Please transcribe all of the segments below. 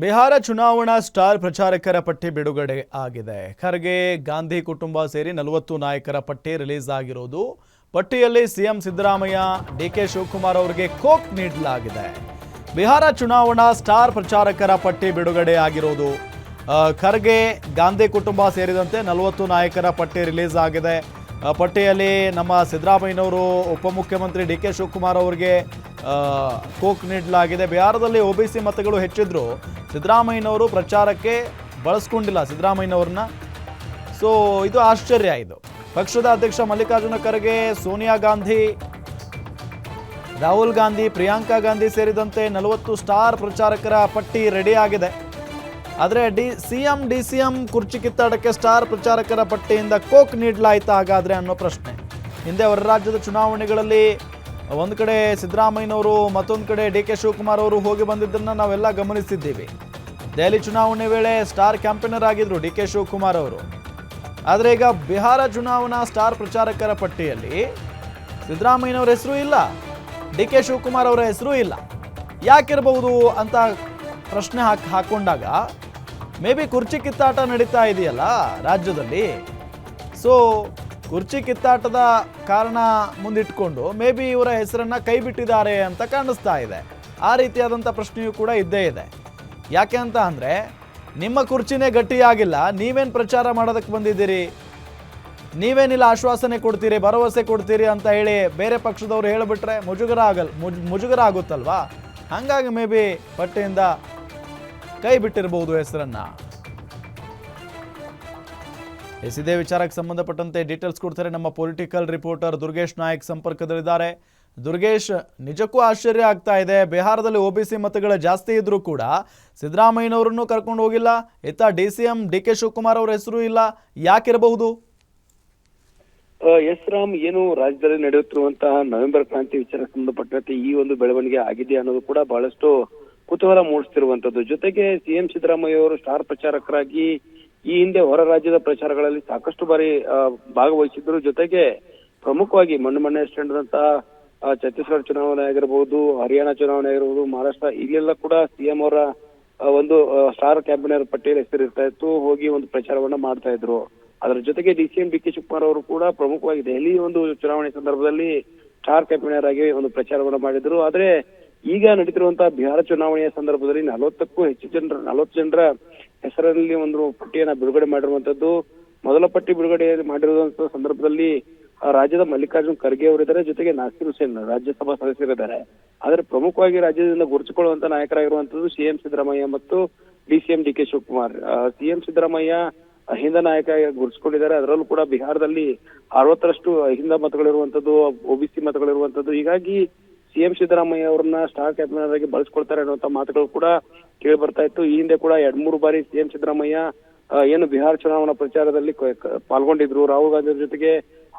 ಬಿಹಾರ ಚುನಾವಣಾ ಸ್ಟಾರ್ ಪ್ರಚಾರಕರ ಪಟ್ಟಿ ಬಿಡುಗಡೆ ಆಗಿದೆ. ಖರ್ಗೆ, ಗಾಂಧಿ ಕುಟುಂಬ ಸೇರಿ ನಲವತ್ತು ನಾಯಕರ ಪಟ್ಟಿ ರಿಲೀಸ್ ಆಗಿರೋದು. ಪಟ್ಟಿಯಲ್ಲಿ CM Siddaramaiah D K Shivakumar ಅವರಿಗೆ ಕೋಕ್ ನೀಡಲಾಗಿದೆ. ಬಿಹಾರ ಚುನಾವಣಾ ಸ್ಟಾರ್ ಪ್ರಚಾರಕರ ಪಟ್ಟಿ ಬಿಡುಗಡೆ ಆಗಿರೋದು. ಖರ್ಗೆ, ಗಾಂಧಿ ಕುಟುಂಬ ಸೇರಿದಂತೆ ನಲವತ್ತು ನಾಯಕರ ಪಟ್ಟಿ ರಿಲೀಸ್ ಆಗಿದೆ. ಪಟ್ಟಿಯಲ್ಲಿ ನಮ್ಮ ಸಿದ್ದರಾಮಯ್ಯನವರು ಉಪಮುಖ್ಯಮಂತ್ರಿ ಡಿ ಕೆ ಶಿವಕುಮಾರ್ ಅವರಿಗೆ ಕೋಕ್ ನೀಡಲಾಗಿದೆ. ಬಿಹಾರದಲ್ಲಿ ಒ ಬಿ ಸಿ ಮತಗಳು ಹೆಚ್ಚಿದ್ರು ಸಿದ್ದರಾಮಯ್ಯನವರು ಪ್ರಚಾರಕ್ಕೆ ಬಳಸ್ಕೊಂಡಿಲ್ಲ ಸಿದ್ದರಾಮಯ್ಯನವ್ರನ್ನ. ಸೊ ಇದು ಆಶ್ಚರ್ಯ ಇದು. ಪಕ್ಷದ ಅಧ್ಯಕ್ಷ ಮಲ್ಲಿಕಾರ್ಜುನ ಖರ್ಗೆ, ಸೋನಿಯಾ ಗಾಂಧಿ, ರಾಹುಲ್ ಗಾಂಧಿ, ಪ್ರಿಯಾಂಕಾ ಗಾಂಧಿ ಸೇರಿದಂತೆ ನಲವತ್ತು ಸ್ಟಾರ್ ಪ್ರಚಾರಕರ ಪಟ್ಟಿ ರೆಡಿ ಆಗಿದೆ. ಆದರೆ D C M D C M ಕುರ್ಚಿ ಕಿತ್ತಾಡಕ್ಕೆ ಸ್ಟಾರ್ ಪ್ರಚಾರಕರ ಪಟ್ಟಿಯಿಂದ ಕೋಕ್ ನೀಡಲಾಯ್ತಾ ಹಾಗಾದರೆ ಅನ್ನೋ ಪ್ರಶ್ನೆ. ಹಿಂದೆ ಹೊರ ರಾಜ್ಯದ ಚುನಾವಣೆಗಳಲ್ಲಿ ಒಂದು ಕಡೆ ಸಿದ್ದರಾಮಯ್ಯನವರು, ಮತ್ತೊಂದು ಕಡೆ ಡಿ ಕೆ ಶಿವಕುಮಾರ್ ಅವರು ಹೋಗಿ ಬಂದಿದ್ದನ್ನು ನಾವೆಲ್ಲ ಗಮನಿಸಿದ್ದೀವಿ. ದೆಹಲಿ ಚುನಾವಣೆ ವೇಳೆ ಸ್ಟಾರ್ ಕ್ಯಾಂಪೇನರ್ ಆಗಿದ್ದರು ಡಿ ಕೆ ಶಿವಕುಮಾರ್ ಅವರು. ಆದರೆ ಈಗ ಬಿಹಾರ ಚುನಾವಣಾ ಸ್ಟಾರ್ ಪ್ರಚಾರಕರ ಪಟ್ಟಿಯಲ್ಲಿ ಸಿದ್ದರಾಮಯ್ಯನವರ ಹೆಸರು ಇಲ್ಲ, ಡಿ ಕೆ ಶಿವಕುಮಾರ್ ಅವರ ಹೆಸರು ಇಲ್ಲ. ಯಾಕಿರಬಹುದು ಅಂತ ಪ್ರಶ್ನೆ ಹಾಕಿ, ಹಾಕೊಂಡಾಗ ಮೇ ಬಿ ಕುರ್ಚಿ ಕಿತ್ತಾಟ ನಡೀತಾ ಇದೆಯಲ್ಲ ರಾಜ್ಯದಲ್ಲಿ. ಸೊ ಕುರ್ಚಿ ಕಿತ್ತಾಟದ ಕಾರಣ ಮುಂದಿಟ್ಕೊಂಡು ಮೇ ಬಿ ಇವರ ಹೆಸರನ್ನ ಕೈ ಬಿಟ್ಟಿದ್ದಾರೆ ಅಂತ ಕಾಣಿಸ್ತಾ ಇದೆ. ಆ ರೀತಿಯಾದಂಥ ಪ್ರಶ್ನೆಯೂ ಕೂಡ ಇದ್ದೇ ಇದೆ. ಯಾಕೆ ಅಂತ ಅಂದರೆ, ನಿಮ್ಮ ಕುರ್ಚಿನೇ ಗಟ್ಟಿಯಾಗಿಲ್ಲ, ನೀವೇನು ಪ್ರಚಾರ ಮಾಡೋದಕ್ಕೆ ಬಂದಿದ್ದೀರಿ? ನೀವೇನಿಲ್ಲ ಆಶ್ವಾಸನೆ ಕೊಡ್ತೀರಿ, ಭರವಸೆ ಕೊಡ್ತೀರಿ ಅಂತ ಹೇಳಿ ಬೇರೆ ಪಕ್ಷದವರು ಹೇಳಿಬಿಟ್ರೆ ಮುಜುಗರ ಆಗಲ್ ಮುಜ್ ಮುಜುಗರ ಆಗುತ್ತಲ್ವಾ? ಹಾಗಾಗಿ ಮೇ ಬಿ ಪಟ್ಟಿಯಿಂದ ಕೈ ಬಿಟ್ಟಿರಬಹುದು ಹೆಸರನ್ನ. ಎಸ್ ಇದೇ ವಿಚಾರಕ್ಕೆ ಸಂಬಂಧಪಟ್ಟಂತೆ ಡೀಟೇಲ್ಸ್ ಕೊಡ್ತಾರೆ ನಮ್ಮ ಪೊಲಿಟಿಕಲ್ ರಿಪೋರ್ಟರ್ ದುರ್ಗೇಶ್ ನಾಯಕ್ ಸಂಪರ್ಕದಲ್ಲಿದ್ದಾರೆ. ದುರ್ಗೇಶ್, ನಿಜಕ್ಕೂ ಆಶ್ಚರ್ಯ ಆಗ್ತಾ ಇದೆ. ಬಿಹಾರದಲ್ಲಿ ಒ ಬಿ ಸಿ ಮತಗಳ ಜಾಸ್ತಿ ಇದ್ರೂ ಕೂಡ ಸಿದ್ದರಾಮಯ್ಯನವರನ್ನು ಕರ್ಕೊಂಡು ಹೋಗಿಲ್ಲ. ಇತ್ತ D C M D K Shivakumar ಅವರ ಹೆಸರು ಇಲ್ಲ. ಯಾಕಿರಬಹುದು? ಎಸ್ ರಾಮ್, ಏನು ರಾಜ್ಯದಲ್ಲಿ ನಡೆಯುತ್ತಿರುವಂತಹ ನವೆಂಬರ್ ಕ್ರಾಂತಿ ವಿಚಾರಕ್ಕೆ ಸಂಬಂಧಪಟ್ಟಂತೆ ಈ ಒಂದು ಬೆಳವಣಿಗೆ ಆಗಿದೆ ಅನ್ನೋದು ಕೂಡ ಬಹಳಷ್ಟು ಕುತೂಹಲ ಮೂಡಿಸ್ತಿರುವಂತದ್ದು ಜೊತೆಗೆ ಸಿಎಂ ಸಿದ್ದರಾಮಯ್ಯ ಅವರು ಸ್ಟಾರ್ ಪ್ರಚಾರಕರಾಗಿ ಈ ಹಿಂದೆ ಹೊರ ರಾಜ್ಯದ ಪ್ರಚಾರಗಳಲ್ಲಿ ಸಾಕಷ್ಟು ಬಾರಿ ಭಾಗವಹಿಸಿದ್ರು ಜೊತೆಗೆ ಪ್ರಮುಖವಾಗಿ ಮಣ್ಣು ಮಣ್ಣೆ ಆ, ಛತ್ತೀಸ್ಗಢ ಚುನಾವಣೆ ಆಗಿರಬಹುದು ಹರಿಯಾಣ ಚುನಾವಣೆ ಆಗಿರಬಹುದು ಮಹಾರಾಷ್ಟ್ರ ಇಲ್ಲೆಲ್ಲ ಕೂಡ ಸಿಎಂ ಅವರ ಒಂದು ಸ್ಟಾರ್ ಕ್ಯಾಂಪೇನರ್ ಪಟ್ಟಿಯಲ್ಲಿ ಹೆಸರಿರ್ತಾ ಇತ್ತು. ಹೋಗಿ ಒಂದು ಪ್ರಚಾರವನ್ನ ಮಾಡ್ತಾ ಇದ್ರು. ಅದರ ಜೊತೆಗೆ D C M D K Shivakumar ಅವರು ಕೂಡ ಪ್ರಮುಖವಾಗಿ ದೆಹಲಿ ಒಂದು ಚುನಾವಣೆ ಸಂದರ್ಭದಲ್ಲಿ ಸ್ಟಾರ್ ಕ್ಯಾಂಪೇನರ್ ಆಗಿ ಒಂದು ಪ್ರಚಾರವನ್ನ ಮಾಡಿದ್ರು. ಆದ್ರೆ ಈಗ ನಡೀತಿರುವಂತಹ ಬಿಹಾರ ಚುನಾವಣೆಯ ಸಂದರ್ಭದಲ್ಲಿ ನಲವತ್ತಕ್ಕೂ ಹೆಚ್ಚು ಜನರ, ನಲವತ್ತು ಜನರ ಹೆಸರಲ್ಲಿ ಒಂದು ಪಟ್ಟಿಯನ್ನ ಬಿಡುಗಡೆ ಮಾಡಿರುವಂತದ್ದು. ಮೊದಲ ಪಟ್ಟಿ ಬಿಡುಗಡೆ ಮಾಡಿರುವಂತಹ ಸಂದರ್ಭದಲ್ಲಿ ರಾಜ್ಯದ ಮಲ್ಲಿಕಾರ್ಜುನ್ ಖರ್ಗೆ ಅವರಿದ್ದಾರೆ. ಜೊತೆಗೆ ನಾಸಿರ್ ಹುಸೇನ್ ರಾಜ್ಯಸಭಾ ಸದಸ್ಯರಿದ್ದಾರೆ ಆದ್ರೆ ಪ್ರಮುಖವಾಗಿ ರಾಜ್ಯದಿಂದ ಗುರುತಿಸಿಕೊಳ್ಳುವಂತ ನಾಯಕರಾಗಿರುವಂತದ್ದು ಸಿಎಂ ಸಿದ್ದರಾಮಯ್ಯ ಮತ್ತು DCM D K Shivakumar. CM Siddaramaiah Ahinda ನಾಯಕ ಗುರುತಿಸಿಕೊಂಡಿದ್ದಾರೆ. ಅದರಲ್ಲೂ ಕೂಡ ಬಿಹಾರದಲ್ಲಿ ಅರವತ್ತರಷ್ಟು ಅಹಿಂದ ಮತಗಳಿರುವಂತದ್ದು ಒಬಿಸಿ ಮತಗಳಿರುವಂತದ್ದು. ಹೀಗಾಗಿ ಸಿಎಂ ಸಿದ್ದರಾಮಯ್ಯ ಅವರನ್ನ ಸ್ಟಾರ್ ಕ್ಯಾಪ್ಟನ್ ಆಗಿ ಬಳಸ್ಕೊಳ್ತಾರೆ ಅನ್ನುವಂತ ಮಾತುಗಳು ಕೂಡ ಕೇಳಿ ಬರ್ತಾ ಇತ್ತು. ಈ ಹಿಂದೆ ಕೂಡ ಎರಡ್ ಮೂರು ಬಾರಿ ಸಿಎಂ ಸಿದ್ದರಾಮಯ್ಯ ಏನು ಬಿಹಾರ ಚುನಾವಣಾ ಪ್ರಚಾರದಲ್ಲಿ ಪಾಲ್ಗೊಂಡಿದ್ರು. ರಾಹುಲ್ ಗಾಂಧಿ ಜೊತೆಗೆ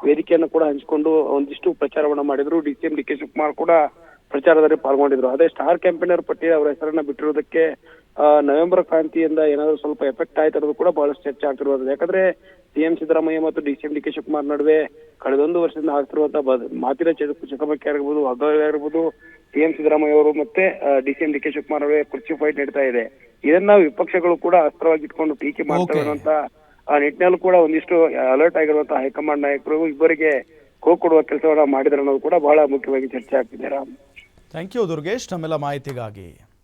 ವೇದಿಕೆಯನ್ನು ಕೂಡ ಹಂಚಿಕೊಂಡು ಒಂದಿಷ್ಟು ಪ್ರಚಾರವನ್ನ ಮಾಡಿದ್ರು. D C M, D K Shivakumar ಕೂಡ ಪ್ರಚಾರದಲ್ಲಿ ಪಾಲ್ಗೊಂಡಿದ್ರು. ಅದೇ ಸ್ಟಾರ್ ಕ್ಯಾಂಪೇನರ್ ಪಟ್ಟಿ ಅವರ ಹೆಸರನ್ನ ಬಿಟ್ಟಿರೋದಕ್ಕೆ ನವೆಂಬರ್ ಕ್ರಾಂತಿಯಿಂದ ಏನಾದ್ರು ಸ್ವಲ್ಪ ಎಫೆಕ್ಟ್ ಆಯ್ತು ಅನ್ನೋದು ಕೂಡ ಬಹಳಷ್ಟು ಚರ್ಚೆ ಆಗ್ತಿರುವುದು ಯಾಕಂದ್ರೆ ಸಿಎಂ ಸಿದ್ದರಾಮಯ್ಯ ಮತ್ತು D C M, D K Shivakumar ನಡುವೆ ಕಳೆದೊಂದು ವರ್ಷದಿಂದ ಆಗ್ತಿರುವಂತಹ ಮಾತಿನ ಚಕ- ಚಕಮಕಿ ಆಗಿರ್ಬೋದು ಹಗ್ಗ ಆಗಿರ್ಬೋದು ಸಿಎಂ ಸಿದ್ದರಾಮಯ್ಯ ಅವರು ಮತ್ತೆ D C M D K Shivakumar ಅವರೇ ಕುರ್ಚಿ ಫೈಟ್ ನಡೀತಾ ಇದೆ. ಇದನ್ನ ವಿಪಕ್ಷಗಳು ಕೂಡ ಅಸ್ತ್ರವಾಗಿ ಇಟ್ಕೊಂಡು ಟೀಕೆ ಮಾಡ್ತಾ ಇರುವಂತ ಆ ನಿಟ್ಟಿನಲ್ಲೂ ಕೂಡ ಒಂದಿಷ್ಟು ಅಲರ್ಟ್ ಆಗಿರುವಂತಹ ಹೈಕಮಾಂಡ್ ನಾಯಕರು ಇಬ್ಬರಿಗೆ ಕೋ ಕೊಡುವ ಕೆಲಸವನ್ನ ಮಾಡಿದ್ರೆ ಅನ್ನೋದು ಕೂಡ ಬಹಳ ಮುಖ್ಯವಾಗಿ ಚರ್ಚೆ ಆಗ್ತಿದೆ. ರಾಮ್. Thank you Durgesh. ನಮ್ಮೆಲ್ಲ ಮಾಹಿತಿಗಾಗಿ.